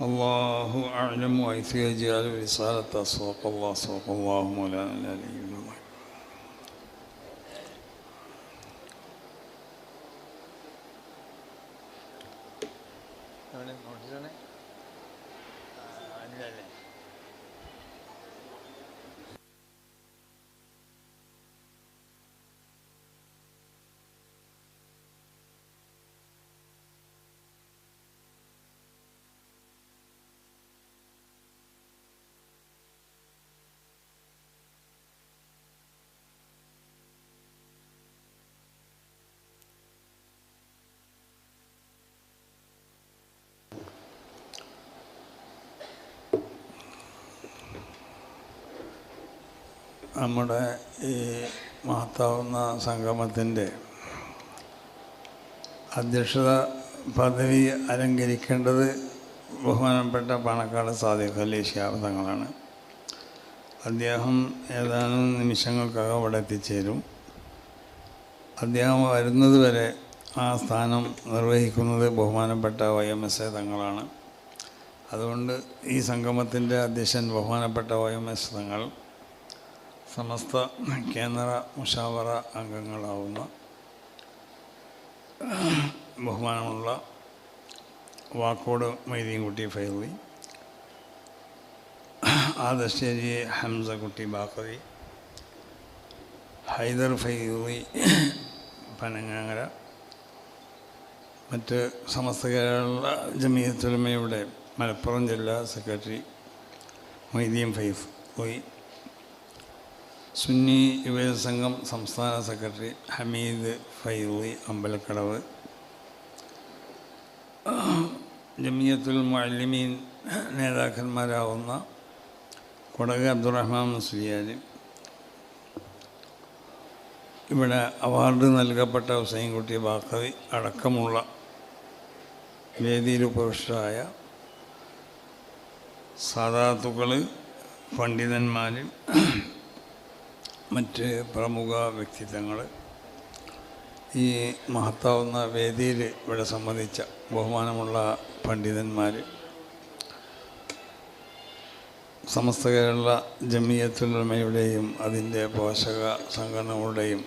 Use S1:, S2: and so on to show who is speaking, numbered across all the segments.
S1: الله أعلم حيث يجعل رسالة صدق الله صدق الله مولانا العلي العظيم നമ്മുടെ ഈ മഹത്താവുന്ന സംഗമത്തിന്റെ അധ്യക്ഷത പദവി അലങ്കരിക്കേണ്ടത് ബഹുമാനപ്പെട്ട പാണക്കാട് സാദിഖ് അലി ഷിയാബ് തങ്ങളാണ്. അദ്ദേഹം ഏതാനും നിമിഷങ്ങൾക്കകം അവിടെ എത്തിച്ചേരും. അദ്ദേഹം വരുന്നത് വരെ ആ സ്ഥാനം നിർവഹിക്കുന്നത് ബഹുമാനപ്പെട്ട വൈ എം എസ് എ തങ്ങളാണ്. അതുകൊണ്ട് ഈ സംഗമത്തിന്റെ അധ്യക്ഷൻ ബഹുമാനപ്പെട്ട വൈ എം എസ് തങ്ങൾ സമസ്ത കേന്ദ്ര മുഷാവറ അംഗങ്ങളാവുന്ന ബഹുമാനമുള്ള വാക്കോട് മൈദീൻകുട്ടി ഫൈലി ആദശ്ശേരി ഹംസക്കുട്ടി ബാക്കറി ഹൈദർ ഫൈലി പനങ്ങാങ്ങര മറ്റ് സമസ്ത കേരള ജമീയത്തുലമയുടെ മലപ്പുറം ജില്ലാ സെക്രട്ടറി മൊയ്തീൻ ഫൈഫ് പോയി സുന്നി യുവജന സംഘം സംസ്ഥാന സെക്രട്ടറി ഹമീദ് ഫൈലി അമ്പലക്കടവ്. ജമിയത്തുൽ മുഅല്ലിമീൻ നേതാക്കന്മാരാവുന്ന കൊടക അബ്ദുറഹ്മാൻ മുസ്ലിയാർ ഇവിടെ അവാർഡ് നൽകപ്പെട്ട ഹുസൈൻകുട്ടി ബാക്കവി അടക്കമുള്ള വേദിയിൽ ഉപവിഷ്ടരായ സാധാത്തുക്കൾ പണ്ഡിതന്മാർ മറ്റ് പ്രമുഖ വ്യക്തിത്വങ്ങൾ ഈ മഹത്താവുന്ന വേദിയിൽ ഇവിടെ സംബന്ധിച്ച ബഹുമാനമുള്ള പണ്ഡിതന്മാർ സമസ്ത കേരള ജമിയത്തുലമയുടെയും അതിന്റെ പോഷക സംഘടനകളുടെയും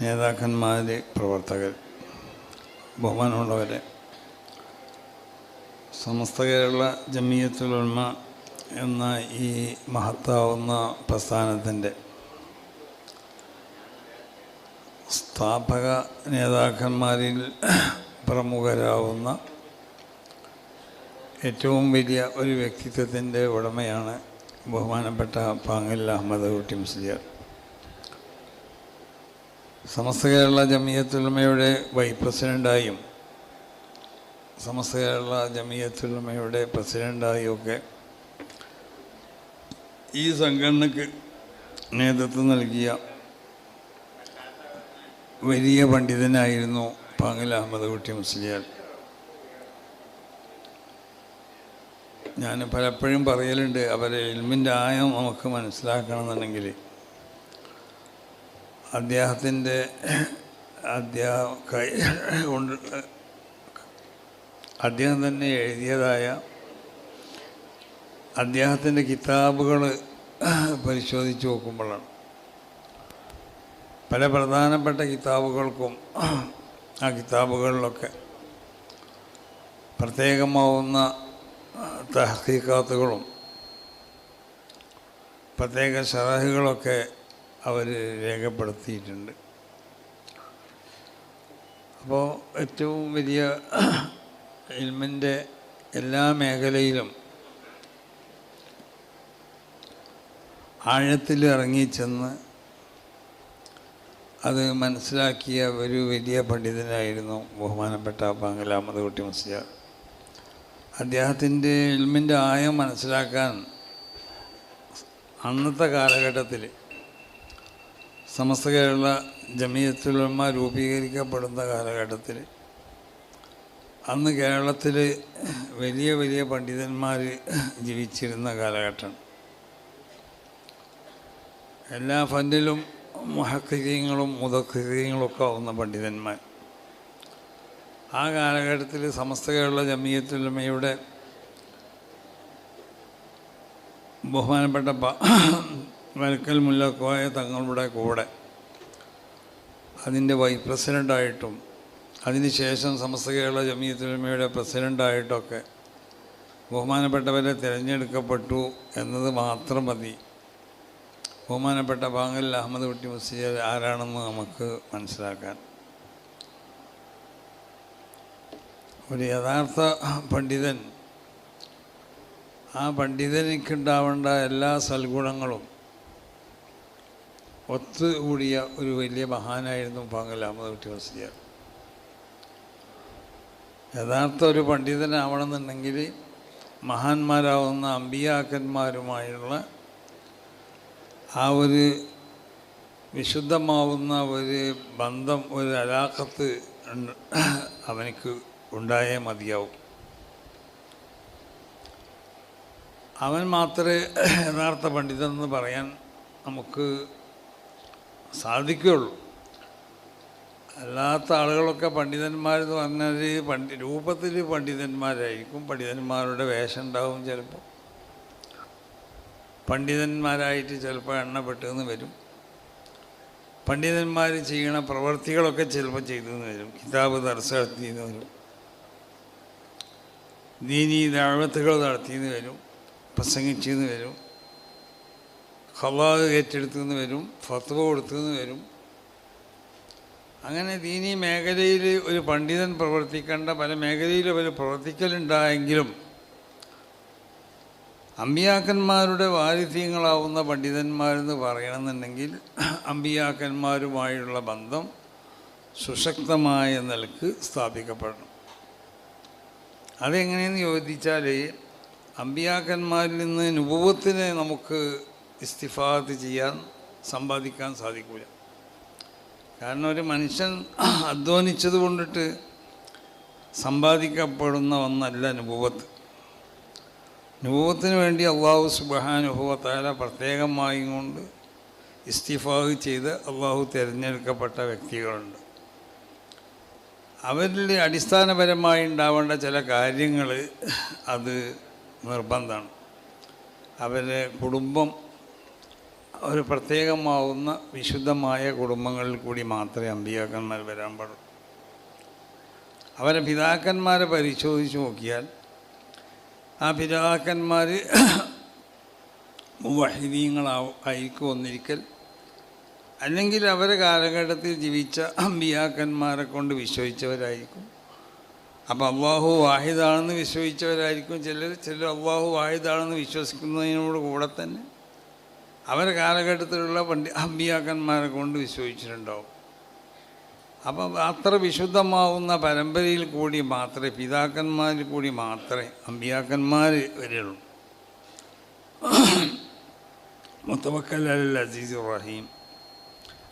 S1: നേതാക്കന്മാർ പ്രവർത്തകർ ബഹുമാനമുള്ളവരെ. സമസ്ത കേരള ജമിയത്തുലമ എന്ന ഈ മഹത്താവുന്ന പ്രസ്ഥാനത്തിന്റെ സ്ഥാപക നേതാക്കന്മാരിൽ പ്രമുഖരാവുന്ന ഏറ്റവും വലിയ ഒരു വ്യക്തിത്വത്തിന്റെ ഉടമയാണ് ബഹുമാനപ്പെട്ട പാങ്ങൽ അഹമ്മദ് കുട്ടി മുസ്ലിയാർ സമസ്ത കേരള ജമിയത്തുലമയുടെ വൈസ് പ്രസിഡന്റായും സമസ്ത കേരള ജമിയത്തുലമയുടെ പ്രസിഡന്റായും ഒക്കെ ഈ സംഘടനയ്ക്ക് നേതൃത്വം നൽകിയ വലിയ പണ്ഡിതനായിരുന്നു പാങ്ങൽ അഹമ്മദ് കുട്ടി മുസ്ലിയാർ. ഞാൻ പലപ്പോഴും പറയലുണ്ട് അവരെ ഇൽമിന്റെ ആയം നമുക്ക് മനസ്സിലാക്കണമെന്നുണ്ടെങ്കിൽ അദ്ദേഹത്തിന്റെ അദ്ദേഹം കൊണ്ട് അദ്ദേഹം തന്നെ എഴുതിയതായ അദ്ദേഹത്തിന്റെ കിതാബുകൾ പരിശോധിച്ച് നോക്കുമ്പോഴാണ്. പല പ്രധാനപ്പെട്ട കിതാബുകൾക്കും ആ കിതാബുകളിലൊക്കെ പ്രത്യേകമാവുന്ന തഹക്കീക്കാത്തുകളും പ്രത്യേക ഷറഹുകളൊക്കെ അവർ രേഖപ്പെടുത്തിയിട്ടുണ്ട്. അപ്പോൾ ഏറ്റവും വലിയ ഇൽമിന്റെ എല്ലാ മേഖലയിലും ആഴത്തിൽ ഇറങ്ങിച്ചെന്ന് അത് മനസ്സിലാക്കിയ ഒരു വലിയ പണ്ഡിതനായിരുന്നു ബഹുമാനപ്പെട്ട പാങ്കലാമത് കുട്ടി മുസ്ലിയാർ അദ്ദേഹത്തിന്റെ ഇൽമിന്റെ ആയം മനസ്സിലാക്കാൻ അന്നത്തെ കാലഘട്ടത്തിൽ സമസ്ത കേരള ജമീയത്തുലമ രൂപീകരിക്കപ്പെടുന്ന കാലഘട്ടത്തിൽ അന്ന് കേരളത്തിൽ വലിയ വലിയ പണ്ഡിതന്മാർ ജീവിച്ചിരുന്ന കാലഘട്ടം. എല്ലാ ഫണ്ടിലും മുഹക്കികങ്ങളും മുതക്കികങ്ങളും ഒക്കെ ആവുന്ന പണ്ഡിതന്മാർ. ആ കാലഘട്ടത്തിൽ സമസ്ത കേരള ജമീയത്തുലമയുടെ ബഹുമാനപ്പെട്ട വരക്കൽ മുല്ലക്കോയ തങ്ങളുടെ കൂടെ അതിന്റെ വൈസ് പ്രസിഡന്റായിട്ടും അതിനുശേഷം സമസ്ത കേരള ജമീയത്തുലമയുടെ പ്രസിഡന്റായിട്ടൊക്കെ ബഹുമാനപ്പെട്ടവരെ തിരഞ്ഞെടുക്കപ്പെട്ടു എന്നത് മാത്രം മതി. ബഹുമാനപ്പെട്ട ബാങ്കൽ അഹമ്മദ് കുട്ടി മുസ്ലിയർ ആരാണെന്ന് നമുക്ക് മനസ്സിലാക്കാൻ. ഒരു യഥാർത്ഥ പണ്ഡിതൻ ആ പണ്ഡിതനിക്കുണ്ടാവേണ്ട എല്ലാ സൽഗുണങ്ങളും ഒത്തുകൂടിയ ഒരു വലിയ മഹാനായിരുന്നു പാങ്കൽ അഹമ്മദ് കുട്ടി മുസ്ലിയാർ. യഥാർത്ഥ ഒരു പണ്ഡിതനാവണമെന്നുണ്ടെങ്കിൽ മഹാന്മാരാവുന്ന അമ്പിയാക്കന്മാരുമായുള്ള ആ ഒരു വിശുദ്ധമാവുന്ന ഒരു ബന്ധം ഒരു ഉണ്ട് അവനക്ക് ഉണ്ടായേ മതിയാവും. അവൻ മാത്രമേ യഥാർത്ഥ പണ്ഡിതനെന്ന് പറയാൻ നമുക്ക് സാധിക്കുകയുള്ളൂ. അല്ലാത്ത ആളുകളൊക്കെ പണ്ഡിതന്മാരെന്ന് പറഞ്ഞാൽ പണ്ഡി രൂപത്തിൽ പണ്ഡിതന്മാരായിരിക്കും. പണ്ഡിതന്മാരുടെ വേഷം ഉണ്ടാവും ചിലപ്പോൾ. പണ്ഡിതന്മാരായിട്ട് ചിലപ്പോൾ എണ്ണപ്പെട്ടെന്ന് വരും. പണ്ഡിതന്മാർ ചെയ്യുന്ന പ്രവർത്തികളൊക്കെ ചിലപ്പോൾ ചെയ്തെന്ന് വരും. കിതാബ് ദർശ വരും. ദീനി ദാഴ്വത്തുകൾ നടത്തിയെന്ന് വരും. പ്രസംഗിച്ചെന്ന് വരും. ഖലാദ് ഏറ്റെടുത്തുനിന്ന് വരും. ഫത്വ കൊടുത്തുനിന്ന് വരും. അങ്ങനെ ദീനി മേഖലയിൽ ഒരു പണ്ഡിതൻ പ്രവർത്തിക്കേണ്ട പല മേഖലയിൽ അവർ പ്രവർത്തിക്കലുണ്ടായെങ്കിലും അമ്പിയാക്കന്മാരുടെ വാരിധ്യങ്ങളാവുന്ന പണ്ഡിതന്മാരെന്ന് പറയണമെന്നുണ്ടെങ്കിൽ അമ്പിയാക്കന്മാരുമായുള്ള ബന്ധം സുശക്തമായ നിലയ്ക്ക് സ്ഥാപിക്കപ്പെടണം. അതെങ്ങനെയെന്ന് ചോദിച്ചാൽ അമ്പിയാക്കന്മാരിൽ നിന്ന് നുപവത്തിനെ നമുക്ക് ഇസ്തിഫാത്ത് ചെയ്യാൻ സമ്പാദിക്കാൻ സാധിക്കില്ല കാരണം ഒരു മനുഷ്യൻ അധ്വാനിച്ചത് കൊണ്ടിട്ട് സമ്പാദിക്കപ്പെടുന്ന ഒന്നല്ല നുപവത്ത് നുപവത്തിന് വേണ്ടി അള്ളാഹു സുബഹാനുഭവത്താല പ്രത്യേകമായി കൊണ്ട് ഇസ്തിഫാഹ് ചെയ്ത് അള്ളാഹു തിരഞ്ഞെടുക്കപ്പെട്ട വ്യക്തികളുണ്ട്. അവരിൽ അടിസ്ഥാനപരമായി ഉണ്ടാവേണ്ട ചില കാര്യങ്ങൾ അത് നിർബന്ധമാണ്. അവരുടെ കുടുംബം ഒരു പ്രത്യേകമാവുന്ന വിശുദ്ധമായ കുടുംബങ്ങളിൽ കൂടി മാത്രമേ അമ്പിയാക്കന്മാർ വരാൻ പാടുള്ളൂ. അവരെ പിതാക്കന്മാരെ പരിശോധിച്ച് നോക്കിയാൽ ആ പിതാക്കന്മാർ വഹിദീങ്ങളാവും ആയിരിക്കും ഒന്നിരിക്കൽ. അല്ലെങ്കിൽ അവരെ കാലഘട്ടത്തിൽ ജീവിച്ച അമ്പിയാക്കന്മാരെ കൊണ്ട് വിശ്വസിച്ചവരായിരിക്കും. അപ്പം അള്ളാഹു വാഹിദാണെന്ന് വിശ്വസിച്ചവരായിരിക്കും ചിലർ. ചിലർ അള്ളാഹു വാഹിദാണെന്ന് വിശ്വസിക്കുന്നതിനോട് കൂടെ തന്നെ അവരെ കാലഘട്ടത്തിലുള്ള പണ്ഡി അമ്പിയാക്കന്മാരെ കൊണ്ട് വിശ്വസിച്ചിട്ടുണ്ടാവും. അപ്പം അത്ര വിശുദ്ധമാവുന്ന പരമ്പരയിൽ കൂടി മാത്രമേ പിതാക്കന്മാരിൽ കൂടി മാത്രമേ അമ്പിയാക്കന്മാർ വരെയുള്ളൂ. മുത്തവക്കൽ അൽ അസീസ് റഹീം.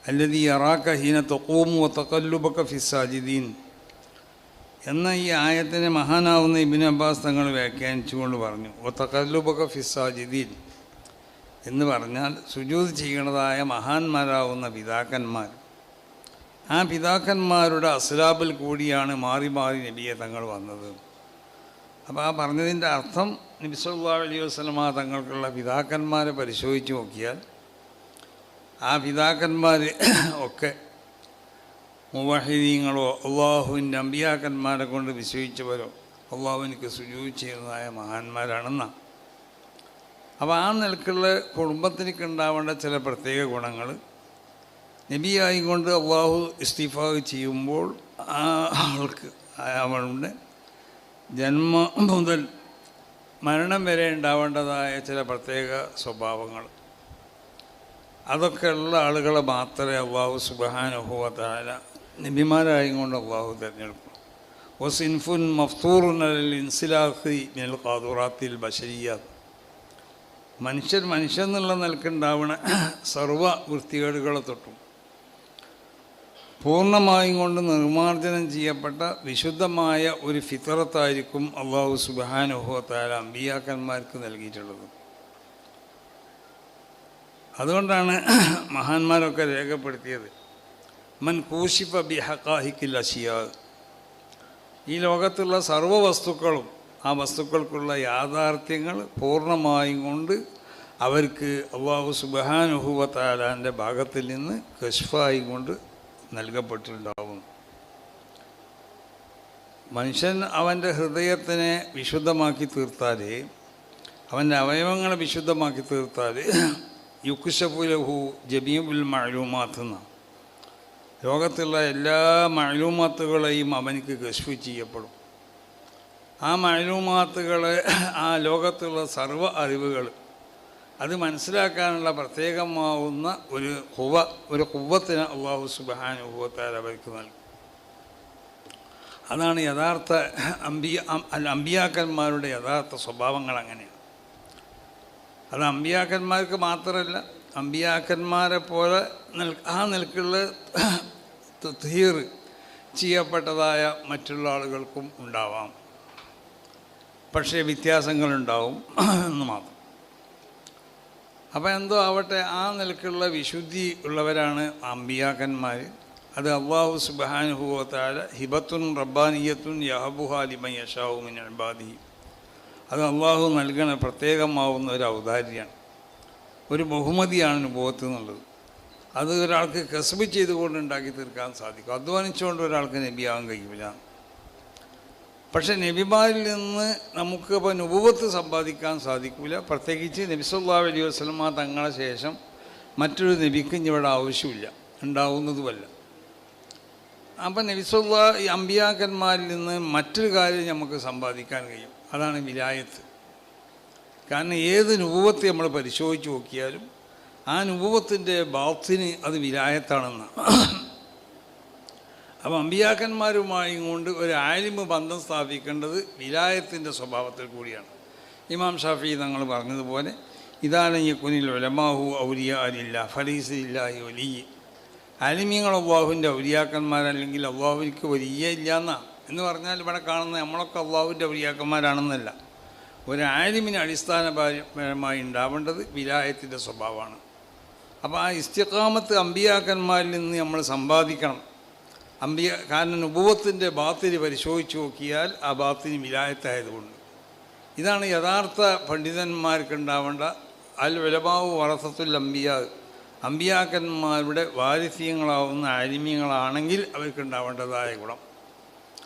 S1: അല്ലതി അറാക്ക ഹീന തൊക്കവും തൊക്കല്ലുബക്ക ഫിസാജിദീൻ എന്ന ഈ ആയത്തിനെ മഹാനാവുന്ന ഇബിൻ അബ്ബാസ് തങ്ങൾ വ്യാഖ്യാനിച്ചുകൊണ്ട് പറഞ്ഞു ഓ തക്കല്ലുബക്ക ഫിസാജിദീൻ എന്ന് പറഞ്ഞാൽ സുജൂത് ചെയ്യണതായ മഹാന്മാരാവുന്ന പിതാക്കന്മാർ. ആ പിതാക്കന്മാരുടെ അസ്ലാബിൽ കൂടിയാണ് മാറി മാറി നബിയെ തങ്ങൾ വന്നത്. അപ്പോൾ ആ പറഞ്ഞതിന്റെ അർത്ഥം നബിസുല്ലാ അലൈഹി വസ്ലമ തങ്ങൾക്കുള്ള പിതാക്കന്മാരെ പരിശോധിച്ച് നോക്കിയാൽ ആ പിതാക്കന്മാർ ഒക്കെ മുവാഹിദീങ്ങളോ അള്ളാഹുവിന്റെ അമ്പിയാക്കന്മാരെ കൊണ്ട് വിശ്വസിച്ചവരോ അള്ളാഹുവിനിക്ക് സുജൂത് ചെയ്യുന്നതായ മഹാന്മാരാണെന്നാണ് അപ്പോൾ ആ നിലക്കുള്ള കുടുംബത്തിനൊക്കെ ഉണ്ടാവേണ്ട ചില പ്രത്യേക ഗുണങ്ങൾ നബിയായി ആയിക്കൊണ്ട് അള്ളാഹു ഇസ്തിഫാവ് ചെയ്യുമ്പോൾ ആ ആൾക്ക് അവളുടെ ജന്മം മുതൽ മരണം വരെ ഉണ്ടാവേണ്ടതായ ചില പ്രത്യേക സ്വഭാവങ്ങൾ. അതൊക്കെയുള്ള ആളുകളെ മാത്രമേ അള്ളാഹു സുബാനുഭവത്താല നബിമാരായും കൊണ്ട് അള്ളാഹു തിരഞ്ഞെടുക്കും. വസിൻഫുൻ മഫ്തൂറുൻ അൽ ഇൻസിലാഖി മിനൽ ഖാദുറാത്തിൽ മനുഷ്യൻ മനുഷ്യൻ എന്നുള്ള നിലക്കുണ്ടാവണ സർവ വൃത്തികേടുകളെ തൊട്ടും. പൂർണമായും കൊണ്ട് നിർമ്മാർജനം ചെയ്യപ്പെട്ട വിശുദ്ധമായ ഒരു ഫിത്തറത്തായിരിക്കും അള്ളാഹു സുബാനുഹോത്താല അമ്പിയാക്കന്മാർക്ക് നൽകിയിട്ടുള്ളത്. അതുകൊണ്ടാണ് മഹാന്മാരൊക്കെ രേഖപ്പെടുത്തിയത്. മൻ കൂശിഫ ബി ഹക്കാഹിക്കിൽ ഈ ലോകത്തുള്ള സർവ വസ്തുക്കളും ആ വസ്തുക്കൾക്കുള്ള യാഥാർത്ഥ്യങ്ങൾ പൂർണമായും കൊണ്ട് അവർക്ക് അള്ളാഹു സുബാനുഭവത്താലാന്റെ ഭാഗത്തിൽ നിന്ന് കശ്ഫായി കൊണ്ട് നൽകപ്പെട്ടിട്ടുണ്ടാവും. മനുഷ്യൻ അവന്റെ ഹൃദയത്തിനെ വിശുദ്ധമാക്കി തീർത്താൽ അവന്റെ അവയവങ്ങളെ വിശുദ്ധമാക്കി തീർത്താൽ യുക്ഷപുലഹു ജബീബുൽ മഴലൂമാത്ത് ലോകത്തുള്ള എല്ലാ മഴലൂമാത്തുകളെയും അവനിക്ക് കശു ചെയ്യപ്പെടും. ആ മഴലൂമാത്തുകൾ ആ ലോകത്തുള്ള സർവ അറിവുകൾ അത് മനസ്സിലാക്കാനുള്ള പ്രത്യേകമാവുന്ന ഒരു ഹുവ ഒരു കുവ്വത്തിന് അള്ളാഹു സുബാനുഭവത്താൽ അവർക്ക് നൽകും. അതാണ് യഥാർത്ഥ അമ്പിയ അമ്പിയാക്കന്മാരുടെ യഥാർത്ഥ സ്വഭാവങ്ങൾ അങ്ങനെയാണ്. അത് അമ്പിയാക്കന്മാർക്ക് മാത്രമല്ല അമ്പിയാക്കന്മാരെ പോലെ ആ നിൽക്കുള്ള തീർ ചെയ്യപ്പെട്ടതായ മറ്റുള്ള ആളുകൾക്കും ഉണ്ടാവാം. പക്ഷേ വ്യത്യാസങ്ങളുണ്ടാവും എന്ന് മാത്രം. അപ്പോൾ എന്തോ ആവട്ടെ ആ നിലക്കുള്ള വിശുദ്ധി ഉള്ളവരാണ് അമ്പിയാക്കന്മാർ അത് അള്ളാഹു സുബാനുഭവത്താല ഹിബത്തുൻ റബ്ബാനിയത്തുൻ യഹബുഹാലിമ യഷാവുമിൻ അൽബാദി അത് അള്ളാഹു നൽകണ പ്രത്യേകമാവുന്ന ഒരു ഔദാര്യമാണ്. ഒരു ബഹുമതിയാണ് അനുഭവത്തിൽ നിന്നുള്ളത് അത് ഒരാൾക്ക് കസബ് ചെയ്തുകൊണ്ട് ഉണ്ടാക്കി തീർക്കാൻ സാധിക്കും. അധ്വാനിച്ചുകൊണ്ട് ഒരാൾക്ക് നബിയാകാൻ കഴിയില്ല പക്ഷെ നബിമാരിൽ നിന്ന് നമുക്ക് ഇപ്പോൾ നുപുവത്ത് സമ്പാദിക്കാൻ സാധിക്കില്ല പ്രത്യേകിച്ച് നബിസുല്ലാ അലൈഹി വസ്ലമ തങ്ങളെ ശേഷം മറ്റൊരു നബിക്ക് ഇവിടെ ആവശ്യമില്ല. ഉണ്ടാവുന്നതുമല്ല. അപ്പം നബിസുല്ലാ ഈ അമ്പിയാക്കന്മാരിൽ നിന്ന് മറ്റൊരു കാര്യം നമുക്ക് സമ്പാദിക്കാൻ കഴിയും. അതാണ് വിലായത്ത്. കാരണം ഏത് നുപുവത്ത് നമ്മൾ പരിശോധിച്ച് നോക്കിയാലും ആ നുപുവത്തിന്റെ ബാത്തിന് അത് വിലായത്താണെന്നാണ്. അപ്പം അമ്പിയാക്കന്മാരുമായും കൊണ്ട് ഒരു ആലിമ് ബന്ധം സ്ഥാപിക്കേണ്ടത് വിലായത്തിന്റെ സ്വഭാവത്തിൽ കൂടിയാണ്. ഇമാം ഷാഫി തങ്ങൾ പറഞ്ഞതുപോലെ ഇതാണ് ഈ കുനിൽ ഒലമാഹു ഔലിയ അലില്ല ഫലീസ് ഇല്ലാഹി ഒലിയ ആലിമ്യങ്ങൾ അള്ളാഹുവിന്റെ ഔലിയാക്കന്മാരല്ലെങ്കിൽ അള്ളാഹുവിക്ക് വലിയ ഇല്ല എന്ന് പറഞ്ഞാൽ ഇവിടെ കാണുന്ന നമ്മളൊക്കെ അള്ളാഹുവിന്റെ ഔലിയാക്കന്മാരാണെന്നല്ല. ഒരു ആലിമിന് അടിസ്ഥാനപരമായി ഉണ്ടാവേണ്ടത് വിലായത്തിന്റെ സ്വഭാവമാണ്. അപ്പോൾ ആ ഇസ്തിഖാമത്ത് അമ്പിയാക്കന്മാരിൽ നിന്ന് നമ്മൾ സമ്പാദിക്കണം. അമ്പിയ കാരണം ഉപവത്തിന്റെ ബാത്തിരി പരിശോധിച്ച് നോക്കിയാൽ ആ ബാത്തിരി വിലായത്തായതുകൊണ്ട്. ഇതാണ് യഥാർത്ഥ പണ്ഡിതന്മാർക്കുണ്ടാവേണ്ട അൽ വിലബാവ് വറസത്തുൽ അമ്പിയ. അമ്പിയാക്കന്മാരുടെ വാരിസ്യങ്ങളാവുന്ന ആരിമ്യങ്ങളാണെങ്കിൽ അവർക്കുണ്ടാവേണ്ടതായ ഗുണം.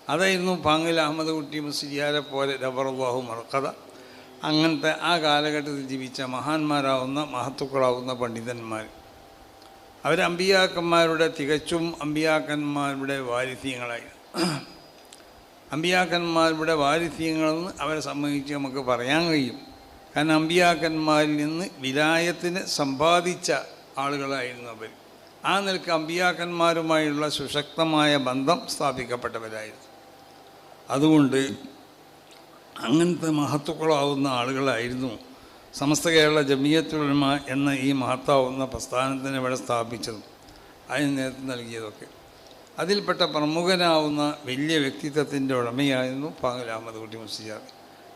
S1: അതായിരുന്നു പാങ്ങിൽ അഹമ്മദ് കുട്ടി മുസ്ലിയാരെ പോലെ റബറുല്ലാഹു മറക്കഥ അങ്ങനത്തെ ആ കാലഘട്ടത്തിൽ ജീവിച്ച മഹാന്മാരാവുന്ന മഹത്തുക്കളാവുന്ന പണ്ഡിതന്മാർ. അവർ അമ്പിയാക്കന്മാരുടെ തികച്ചും അമ്പിയാക്കന്മാരുടെ വാരിസ്യങ്ങളായി. അമ്പിയാക്കന്മാരുടെ വാരിസ്യങ്ങളെന്ന് അവരെ സംബന്ധിച്ച് നമുക്ക് പറയാൻ കഴിയും. കാരണം അമ്പിയാക്കന്മാരിൽ നിന്ന് വിലായത്തിന് സമ്പാദിച്ച ആളുകളായിരുന്നു അവർ. ആ നിലയ്ക്ക് അമ്പിയാക്കന്മാരുമായുള്ള സുശക്തമായ ബന്ധം സ്ഥാപിക്കപ്പെട്ടവരായിരുന്നു. അതുകൊണ്ട് അങ്ങനത്തെ മഹത്വക്കളാവുന്ന ആളുകളായിരുന്നു സമസ്ത കേരള ജമിയത്തുലമ എന്ന ഈ മഹത്താവുന്ന പ്രസ്ഥാനത്തിന് ഇവിടെ സ്ഥാപിച്ചതും അതിന് നേതൃത്വം നൽകിയതൊക്കെ. അതിൽപ്പെട്ട പ്രമുഖനാവുന്ന വലിയ വ്യക്തിത്വത്തിന്റെ ഉടമയായിരുന്നു പാങ്ങൽ അഹമ്മദ് കുട്ടി മുസ്ലിയാർ.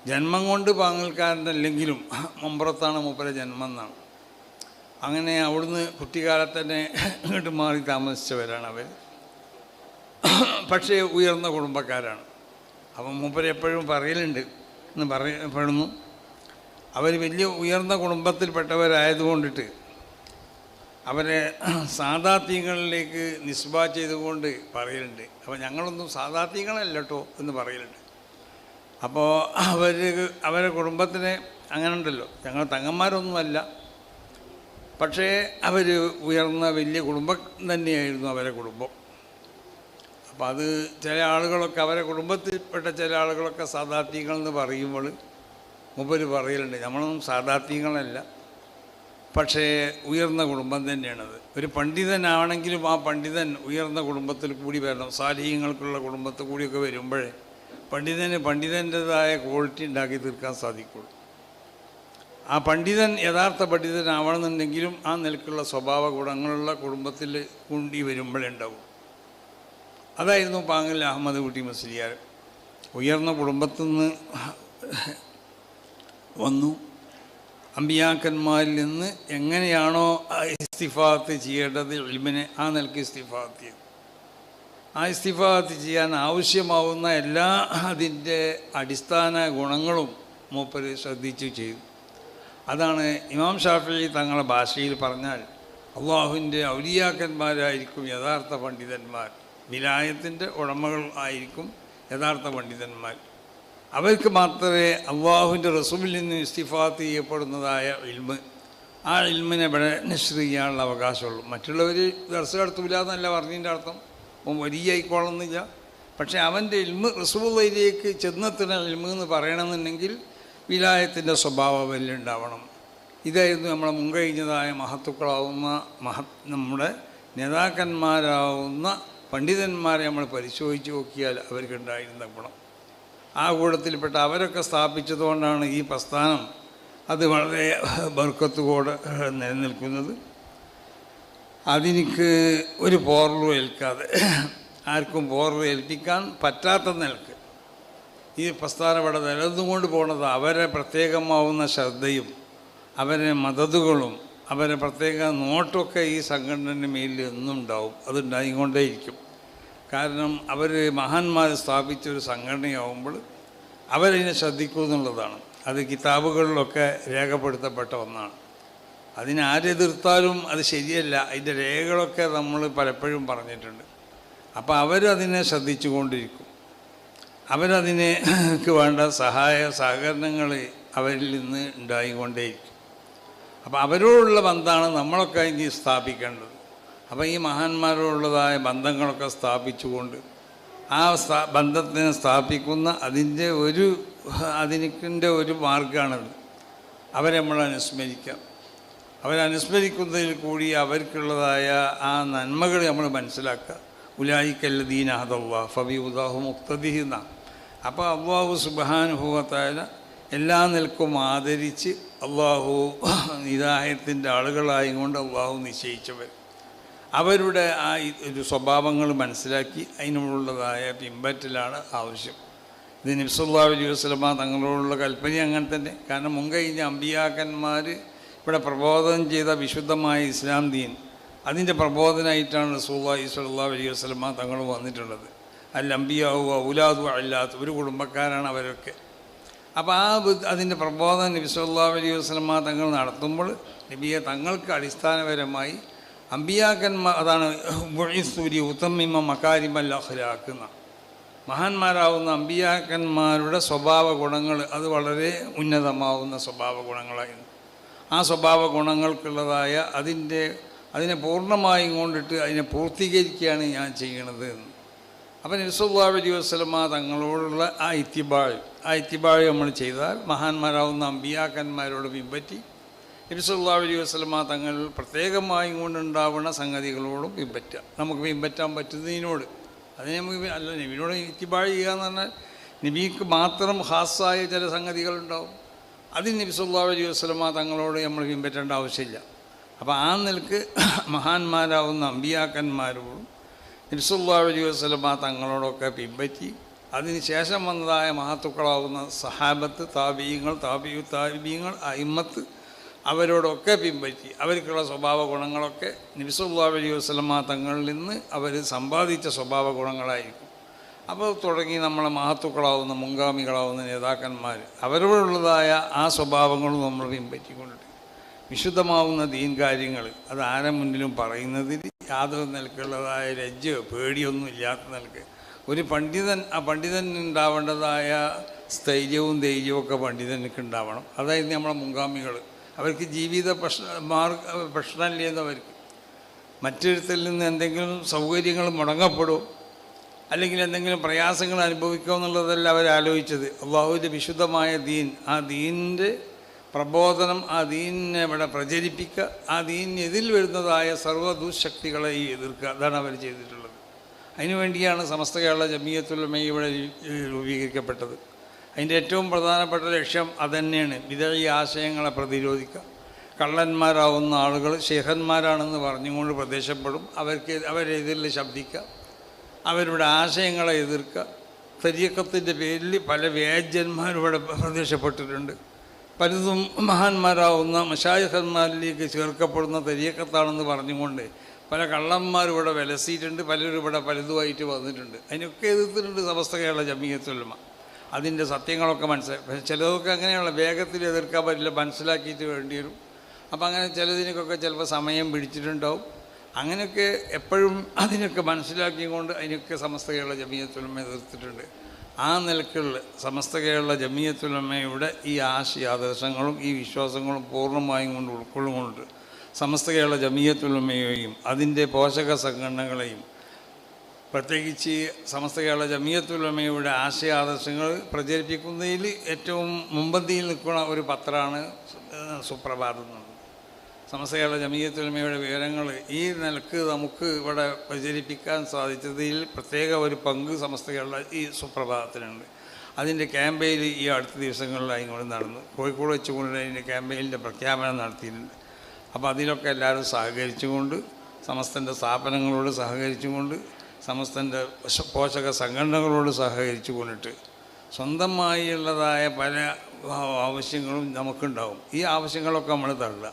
S1: ജന്മം കൊണ്ട് പാങ്ങൽക്കാരനല്ലെങ്കിലും മമ്പുറത്താണ് മൂപ്പര ജന്മം എന്നാണ് അങ്ങനെ അവിടുന്ന് കുട്ടിക്കാലത്തന്നെ ഇങ്ങോട്ട് മാറി താമസിച്ചവരാണ് അവർ. പക്ഷേ ഉയർന്ന കുടുംബക്കാരാണ്. അപ്പം മൂപ്പരെപ്പോഴും പറയലുണ്ട് എന്ന് പറയപ്പെടുന്നു അവർ വലിയ ഉയർന്ന കുടുംബത്തിൽപ്പെട്ടവരായതുകൊണ്ടിട്ട് അവരെ സാധാത്യങ്ങളിലേക്ക് നിസ്ബ ചെയ്തുകൊണ്ട് പറയലുണ്ട്. അപ്പോൾ ഞങ്ങളൊന്നും സാധാത്യങ്ങളല്ല കേട്ടോ എന്ന് പറയലുണ്ട്. അപ്പോൾ അവർ അവരെ കുടുംബത്തിന് അങ്ങനെ ഉണ്ടല്ലോ ഞങ്ങൾ തങ്ങന്മാരൊന്നുമല്ല. പക്ഷേ അവർ ഉയർന്ന വലിയ കുടുംബം തന്നെയായിരുന്നു അവരെ കുടുംബം. അപ്പോൾ അത് ചില ആളുകളൊക്കെ അവരെ കുടുംബത്തിൽപ്പെട്ട ചില ആളുകളൊക്കെ സാധാത്യങ്ങൾ എന്ന് പറയുമ്പോൾ മുമ്പര് പറയലുണ്ട്. നമ്മളൊന്നും സാധാർത്ഥ്യങ്ങളല്ല പക്ഷേ ഉയർന്ന കുടുംബം തന്നെയാണത്. ഒരു പണ്ഡിതനാണെങ്കിലും ആ പണ്ഡിതൻ ഉയർന്ന കുടുംബത്തിൽ കൂടി വരണം. സാലിഹ്യങ്ങൾക്കുള്ള കുടുംബത്തിൽ കൂടിയൊക്കെ വരുമ്പോഴേ പണ്ഡിതന് പണ്ഡിതന്റെതായ ക്വാളിറ്റി ഉണ്ടാക്കി തീർക്കാൻ സാധിക്കുള്ളൂ. ആ പണ്ഡിതൻ യഥാർത്ഥ പണ്ഡിതനാവണമെന്നുണ്ടെങ്കിലും ആ നിലക്കുള്ള സ്വഭാവ ഗുണങ്ങളുള്ള കുടുംബത്തിൽ കൂടി വരുമ്പോഴേ ഉണ്ടാവും അതായിരുന്നു പാങ്ങൽ അഹമ്മദ് കുട്ടി മസ്ലിയാർ. ഉയർന്ന കുടുംബത്തിൽ നിന്ന് വന്നു. അമ്പിയാക്കന്മാരിൽ നിന്ന് എങ്ങനെയാണോ ഇസ്തിഫാത്ത് ചെയ്യേണ്ടത് ഇൽമിനെ ആ നിലയ്ക്ക് ഇസ്തിഫാത്ത് ചെയ്തു. ആ ഇസ്തിഫാത്ത് ചെയ്യാൻ ആവശ്യമാവുന്ന എല്ലാ അതിന്റെ അടിസ്ഥാന ഗുണങ്ങളും മൂപ്പര് ശ്രദ്ധിച്ചു ചെയ്തു. അതാണ് ഇമാം ഷാഫി തങ്ങളുടെ ഭാഷയിൽ പറഞ്ഞാൽ അള്ളാഹുവിന്റെ ഔലിയാക്കന്മാരായിരിക്കും യഥാർത്ഥ പണ്ഡിതന്മാർ. വിലായത്തിന്റെ ഉടമകൾ ആയിരിക്കും യഥാർത്ഥ പണ്ഡിതന്മാർ. അവർക്ക് മാത്രമേ അള്ളാഹുവിന്റെ റസൂമിൽ നിന്ന് ഇസ്തിഫാത്ത് ചെയ്യപ്പെടുന്നതായ ഇൽമ്. ആ ഇൽമിനെ നഷ്ർ ചെയ്യാനുള്ള അവകാശമുള്ളൂ. മറ്റുള്ളവർ ദർശ നടത്തൂല എന്നല്ല പറഞ്ഞതിന്റെ അർത്ഥം. അവൻ വലിയ ആയിക്കോളന്നില്ല പക്ഷേ അവന്റെ ഇൽമ് റസൂലയിലേക്ക് ചെന്നെത്തുന്ന ഇൽമ് എന്ന് പറയണമെന്നുണ്ടെങ്കിൽ വിലായത്തിന്റെ സ്വഭാവം വലിയ ഉണ്ടാവണം. ഇതായിരുന്നു നമ്മളെ മുൻകഴിഞ്ഞതായ മഹത്തുക്കളാവുന്ന മഹ നമ്മുടെ നേതാക്കന്മാരാവുന്ന പണ്ഡിതന്മാരെ നമ്മൾ പരിശോധിച്ച് നോക്കിയാൽ അവർക്കുണ്ടായിരുന്ന ഗുണം. ആ കൂട്ടത്തിൽപ്പെട്ട അവരൊക്കെ സ്ഥാപിച്ചതുകൊണ്ടാണ് ഈ പ്രസ്ഥാനം അത് വളരെ ബർക്കത്തുകൂടെ നിലനിൽക്കുന്നത്. അതിനിക്ക് ഒരു പോറലും ഏൽക്കാതെ ആർക്കും പോറൽ ഏൽപ്പിക്കാൻ പറ്റാത്ത നിലയ്ക്ക് ഈ പ്രസ്ഥാനം ഇവിടെ നിലനിന്നുകൊണ്ട് പോകുന്നത് അവരെ പ്രത്യേകമാവുന്ന ശ്രദ്ധയും അവരെ മതതുകളും അവരെ പ്രത്യേക നോട്ടൊക്കെ ഈ സംഘടനയുടെ മേലിൽ എന്നും ഉണ്ടാവും അതുണ്ടായിക്കൊണ്ടേയിരിക്കും കാരണം അവർ മഹാന്മാർ സ്ഥാപിച്ച ഒരു സംഘടനയാവുമ്പോൾ അവരതിനെ ശ്രദ്ധിക്കൂ എന്നുള്ളതാണ്. അത് കിതാബുകളിലൊക്കെ രേഖപ്പെടുത്തപ്പെട്ട ഒന്നാണ്. അതിനെ ആരെതിർത്താലും അത് ശരിയല്ല. അതിന്റെ രേഖകളൊക്കെ നമ്മൾ പലപ്പോഴും പറഞ്ഞിട്ടുണ്ട്. അപ്പോൾ അവരതിനെ ശ്രദ്ധിച്ചു കൊണ്ടിരിക്കും. അവരതിനേക്ക് വേണ്ട സഹായ സഹകരണങ്ങൾ അവരിൽ നിന്ന് ഉണ്ടായിക്കൊണ്ടേയിരിക്കും. അപ്പോൾ അവരോടുള്ള ബന്ധമാണ് നമ്മളൊക്കെ ഇനി സ്ഥാപിക്കേണ്ടത്. അപ്പോൾ ഈ മഹാന്മാരോടുള്ളതായ ബന്ധങ്ങളൊക്കെ സ്ഥാപിച്ചുകൊണ്ട് ആ സ്ഥാ ബന്ധത്തിനെ സ്ഥാപിക്കുന്ന അതിന്റെ ഒരു അതിനിക്കിന്റെ ഒരു മാർഗമാണത് അവരെ നമ്മൾ അനുസ്മരിക്കാം. അവരനുസ്മരിക്കുന്നതിൽ കൂടി അവർക്കുള്ളതായ ആ നന്മകൾ നമ്മൾ മനസ്സിലാക്കുക. ഉലായിക്കല്ല അഹദല്ലാ ഫബി ഉദാഹു മുക്തദീന അപ്പോൾ അള്ളാഹു സുബാനുഭവത്തായ എല്ലാ നിൽക്കും ആദരിച്ച് അള്ളാഹു നിദായത്തിന്റെ ആളുകളായും കൊണ്ട് അള്ളാഹു നിശ്ചയിച്ചവർ അവരുടെ ആ ഒരു സ്വഭാവങ്ങൾ മനസ്സിലാക്കി അതിനുള്ളതായ പിമ്പറ്റലാണ് ആവശ്യം. ഇത് നിബ്സുല്ലാ അലൈഹി വസ്ലമ തങ്ങളോടുള്ള കൽപ്പന അങ്ങനെ തന്നെ. കാരണം മുൻകഴിഞ്ഞ അമ്പിയാക്കന്മാർ ഇവിടെ പ്രബോധനം ചെയ്ത വിശുദ്ധമായ ഇസ്ലാം ദീൻ അതിന്റെ പ്രബോധനായിട്ടാണ് റസൂല്ലാഹി സ്വല്ലാ അലൈഹി വസ്ലമ തങ്ങൾ വന്നിട്ടുള്ളത്. അല്ല ഉലാദു ഔലാദു അല്ലാത്ത ഒരു കുടുംബക്കാരാണ് അവരൊക്കെ. അപ്പോൾ ആ അതിന്റെ പ്രബോധനം നബി സല്ലല്ലാഹു അലൈഹി വസല്ലമ തങ്ങൾ നടത്തുമ്പോൾ നബിയെ തങ്ങൾക്ക് അടിസ്ഥാനപരമായി അമ്പിയാക്കന്മാർ അതാണ് സൂര്യ ഉത്തമിമ മക്കാരിമൽ അഹ്ലാക്കുന്ന മഹാന്മാരാവുന്ന അമ്പിയാക്കന്മാരുടെ സ്വഭാവ ഗുണങ്ങൾ അത് വളരെ ഉന്നതമാവുന്ന സ്വഭാവ ഗുണങ്ങളായിരുന്നു ആ സ്വഭാവ ഗുണങ്ങൾക്കുള്ളതായ അതിന്റെ അതിനെ പൂർണമായും കൊണ്ടിട്ട് അതിനെ പൂർത്തീകരിക്കുകയാണ് ഞാൻ ചെയ്യണത് എന്ന്. അപ്പം നബ്സുല്ലാ അലൈഹി വസ്ലമ തങ്ങളോടുള്ള ആ ഇത്തിബാഴ് ആ ഇത്തിബാഴ് നമ്മൾ ചെയ്താൽ മഹാന്മാരാവുന്ന അമ്പിയാക്കന്മാരോട് പിൻപറ്റി നബ്സുല്ലാ അലൈഹി വസ്ലമ തങ്ങൾ പ്രത്യേകമായി കൊണ്ടുണ്ടാവുന്ന സംഗതികളോടും പിൻപറ്റുക. നമുക്ക് പിൻപറ്റാൻ പറ്റുന്നതിനോട്. അതിനെ നമുക്ക് അല്ല നബിനോട് ഇത്തിബാഴ് ചെയ്യുക എന്ന് പറഞ്ഞാൽ നബിക്ക് മാത്രം ഹാസായ ചില സംഗതികളുണ്ടാവും. അതിന് നബി സല്ലല്ലാഹു അലൈഹി വസ്ലമ തങ്ങളോട് നമ്മൾ പിൻപറ്റേണ്ട ആവശ്യമില്ല. അപ്പോൾ ആ നിലയ്ക്ക് മഹാന്മാരാവുന്ന അമ്പിയാക്കന്മാരോടും നബിസുല്ലാ അലൈഹി വസ്ലമ തങ്ങളോടൊക്കെ പിൻപറ്റി അതിന് ശേഷം വന്നതായ മഹത്തുക്കളാവുന്ന സഹാബത്ത് താപീയങ്ങൾ താപിയു താപീയങ്ങൾ അയിമത്ത് അവരോടൊക്കെ പിൻപറ്റി അവർക്കുള്ള സ്വഭാവ ഗുണങ്ങളൊക്കെ നബിസുല്ലാ അലൈഹി വസ്ലമ തങ്ങളിൽ നിന്ന് അവർ സമ്പാദിച്ച സ്വഭാവ ഗുണങ്ങളായിരിക്കും. അപ്പോൾ തുടങ്ങി നമ്മളെ മഹത്തുക്കളാവുന്ന മുൻഗാമികളാവുന്ന നേതാക്കന്മാർ അവരോടുള്ളതായ ആ സ്വഭാവങ്ങളും നമ്മൾ പിൻപറ്റിക്കൊണ്ടിട്ട് വിശുദ്ധമാവുന്ന ദീൻ കാര്യങ്ങൾ അത് ആരെ മുന്നിലും പറയുന്നതിൽ യാതൊരു നിലക്കുള്ളതായ ലജ്ജയോ പേടിയൊന്നും ഇല്ലാത്ത നിലയ്ക്ക്. ഒരു പണ്ഡിതൻ ആ പണ്ഡിതൻ ഉണ്ടാവേണ്ടതായ സ്ഥൈര്യവും ധൈര്യവും ഒക്കെ പണ്ഡിതനൊക്കെ ഉണ്ടാവണം. അതായത് നമ്മളെ മുൻഗാമികൾ അവർക്ക് ജീവിത പ്രശ്ന മാർഗ പ്രശ്നമില്ലെന്നവർക്ക്. മറ്റൊരുത്തിൽ നിന്ന് എന്തെങ്കിലും സൗകര്യങ്ങൾ മുടങ്ങപ്പെടും അല്ലെങ്കിൽ എന്തെങ്കിലും പ്രയാസങ്ങൾ അനുഭവിക്കുക എന്നുള്ളതല്ല അവർ ആലോചിച്ചത് അള്ളാഹുവിന്റെ വിശുദ്ധമായ ദീൻ ആ ദീനിന്റെ പ്രബോധനം ആ ദീനിനെ ഇവിടെ പ്രചരിപ്പിക്കുക ആ ദീനിനെതിൽ വരുന്നതായ സർവ ദുശക്തികളെ എതിർക്കുക. അതാണ് അവർ ചെയ്തിട്ടുള്ളത്. അതിനുവേണ്ടിയാണ് സമസ്ത കേരള ജമീയത്തുലമ ഇവിടെ രൂപീകരിക്കപ്പെട്ടത്. അതിന്റെ ഏറ്റവും പ്രധാനപ്പെട്ട ലക്ഷ്യം അതുതന്നെയാണ് വിദേശ ആശയങ്ങളെ പ്രതിരോധിക്കുക. കള്ളന്മാരാവുന്ന ആളുകൾ ശേഖന്മാരാണെന്ന് പറഞ്ഞുകൊണ്ട് പ്രദേശപ്പെടും അവർക്ക് അവരെതിരിൽ ശബ്ദിക്കുക. അവരുടെ ആശയങ്ങളെ എതിർക്കുക. തരീക്കത്തിന്റെ പേരിൽ പല വ്യാജന്മാരും ഇവിടെ പ്രത്യക്ഷപ്പെട്ടിട്ടുണ്ട്. പലതും മഹാന്മാരാവുന്ന മഷായഹന്മാരിലേക്ക് ചേർക്കപ്പെടുന്ന തരീക്കത്താണെന്ന് പറഞ്ഞുകൊണ്ട് പല കള്ളന്മാരും ഇവിടെ വിലസിയിട്ടുണ്ട്. പലരും ഇവിടെ പലതുമായിട്ട് വന്നിട്ടുണ്ട്. അതിനൊക്കെ എതിർത്തിട്ടുണ്ട് സമസ്ത കേരള ജമീയത്തുലമ അതിന്റെ സത്യങ്ങളൊക്കെ മനസ്സിലാക്കി ചിലതൊക്കെ അങ്ങനെയുള്ള വേഗത്തിൽ എതിർക്കാൻ പറ്റില്ല മനസ്സിലാക്കിയിട്ട് വേണ്ടി വരും. അപ്പം അങ്ങനെ ചിലതിനൊക്കെ ചിലപ്പോൾ സമയം പിടിച്ചിട്ടുണ്ടാവും. അങ്ങനെയൊക്കെ എപ്പോഴും അതിനൊക്കെ മനസ്സിലാക്കിക്കൊണ്ട് അതിനൊക്കെ സമസ്ത കേരള ജമീയത്തുലമ്മ എതിർത്തിട്ടുണ്ട്. ആ നിലക്കുള്ള സമസ്ത കേരള ജമീയത്തുലമ്മയുടെ ഈ ആശയാദർശങ്ങളും ഈ വിശ്വാസങ്ങളും പൂർണമായും കൊണ്ട് ഉൾക്കൊള്ളുകൊണ്ട് സമസ്ത കേരള ജമീയത്തുലമ്മയെയും അതിന്റെ പോഷക സംഘടനകളെയും പ്രത്യേകിച്ച് സമസ്ത കേരള ജമീയത്തുലമയുടെ ആശയാദർശങ്ങൾ പ്രചരിപ്പിക്കുന്നതിൽ ഏറ്റവും മുമ്പന്തിയിൽ നിൽക്കുന്ന ഒരു പത്രമാണ് സുപ്രഭാതം എന്നുള്ളത് സമസ്ത കേരള ജമീയത്തുലമയുടെ വിവരങ്ങൾ ഈ നിലയ്ക്ക് നമുക്ക് ഇവിടെ പ്രചരിപ്പിക്കാൻ സാധിച്ചതിൽ പ്രത്യേക ഒരു പങ്ക് സമസ്ത കേരള ഈ സുപ്രഭാതത്തിനുണ്ട്. അതിന്റെ ക്യാമ്പയിൽ ഈ അടുത്ത ദിവസങ്ങളിലായി കൂടെ നടന്നു. കോഴിക്കോട് വെച്ചുകൊണ്ട് അതിന്റെ ക്യാമ്പയിന്റെ പ്രഖ്യാപനം നടത്തിയിട്ടുണ്ട്. അപ്പോൾ അതിലൊക്കെ എല്ലാവരും സഹകരിച്ചുകൊണ്ട് സമസ്തന്റെ സ്ഥാപനങ്ങളോട് സഹകരിച്ചുകൊണ്ട് സമസ്തന്റെ പോഷക സംഘടനകളോട് സഹകരിച്ചു കൊണ്ടിട്ട് സ്വന്തമായുള്ളതായ പല ആവശ്യങ്ങളും നമുക്കുണ്ടാവും. ഈ ആവശ്യങ്ങളൊക്കെ നമ്മൾ തള്ളുക.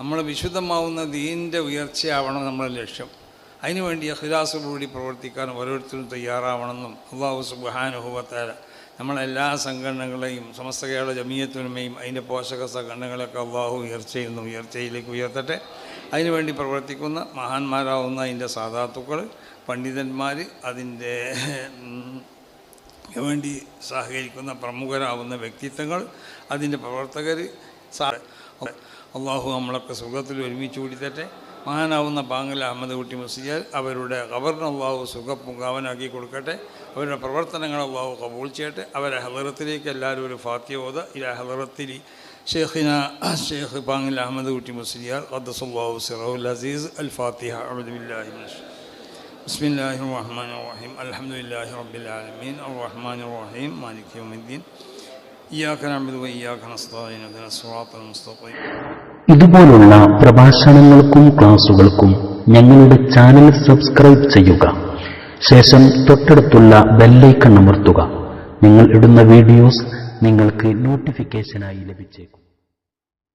S1: നമ്മൾ വിശുദ്ധമാവുന്ന ദീന്റെ ഉയർച്ചയാവണം നമ്മുടെ ലക്ഷ്യം. അതിനുവേണ്ടി അഖിലാസോടുകൂടി പ്രവർത്തിക്കാൻ ഓരോരുത്തരും തയ്യാറാവണമെന്നും അള്ളാഹു സുബാനുഭവത്താല നമ്മളെല്ലാ സംഘടനകളെയും സമസ്ത കേരള ജമീയത്തിനുമേയും അതിന്റെ പോഷക സംഘടനകളൊക്കെ അള്ളാഹു ഉയർച്ചയിൽ നിന്ന് ഉയർച്ചയിലേക്ക് ഉയർത്തട്ടെ. അതിനുവേണ്ടി പ്രവർത്തിക്കുന്ന മഹാന്മാരാവുന്ന അതിന്റെ സാധാത്തുക്കൾ പണ്ഡിതന്മാർ അതിന്റെ വേണ്ടി സഹകരിക്കുന്ന പ്രമുഖരാവുന്ന വ്യക്തിത്വങ്ങൾ അതിന്റെ പ്രവർത്തകർ അള്ളാഹു നമ്മളൊക്കെ സുഖത്തിൽ ഒരുമിച്ച് കൂടിത്തട്ടെ. മഹാനാവുന്ന പാങ്ങൽ അഹമ്മദ് കുട്ടി മുസ്ലിയാർ അവരുടെ ഖബറിന് അള്ളാഹു സുഖപ്പുങ്കാവനാക്കി കൊടുക്കട്ടെ. അവരുടെ പ്രവർത്തനങ്ങൾ അള്ളാഹു കബൂൾ ചെയ്യട്ടെ. അവരെ ഹലറത്തിലേക്ക് എല്ലാവരും ഒരു ഫാത്തിയോത ഇല ഹലറത്തിൽ ഷെയ്ഖിന ഷെയ്ഖ് പാങ്ങിൽ അഹമ്മദ് കുട്ടി മുസ്ലിയാർ ഖദ്ദസുല്ലാഹു സിറഹുൽ അസീസ് അൽ ഫാത്തിഹ. അബ്ദുല്ലാഹി بسم الله الرحمن الرحيم الحمد لله رب العالمين الرحمن الرحيم مالك يوم الدين إياك نعبد وإياك نستعين اهدنا الصراط المستقيم
S2: ഇതുപോലുള്ള പ്രഭാഷണങ്ങൾക്കും ക്ലാസുകൾക്കും ഞങ്ങളുടെ ചാനൽ സബ്സ്ക്രൈബ് ചെയ്യുക ശേഷം തൊട്ടടുത്തുള്ള ബെല്ലൈക്കൺ അമർത്തുക നിങ്ങൾ ഇടുന്ന വീഡിയോസ് നിങ്ങൾക്ക് നോട്ടിഫിക്കേഷനായി ലഭിച്ചേക്കും